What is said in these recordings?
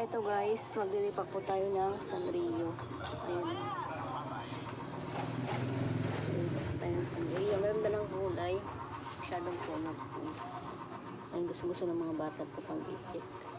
Eto guys, maglilipak po tayo ng Sanrio. Ayun. Maglilipak tayo ng Sanrio. Ganda ng kulay. Masyadong puno po. Ayun, gusto gusto ng mga bata po pang itit.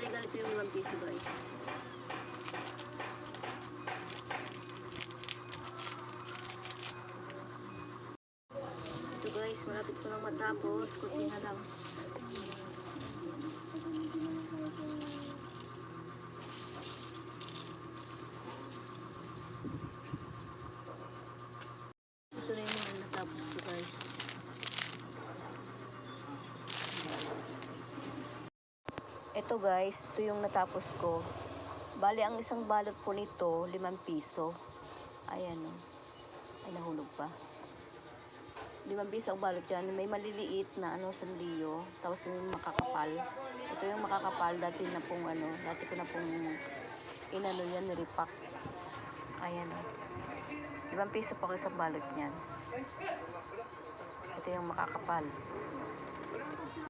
Bali, ganito yung limang piso guys. Ito guys, malapit ko lang matapos. Kunti na lang. Ito na yung natapos ko guys. Ito guys, ito yung natapos ko. Bali, ang isang balot po nito, limang piso. Ayan o. Ay, nahulog pa. Limang piso ang balot dyan. May maliliit na ano, sanliyo. Tapos yung makakapal. Ito yung makakapal. Dati na pong ano, dati ko na pong inano yan, nirepack. Ayan o. Limang piso po ang isang balot niyan. Ito yung makakapal.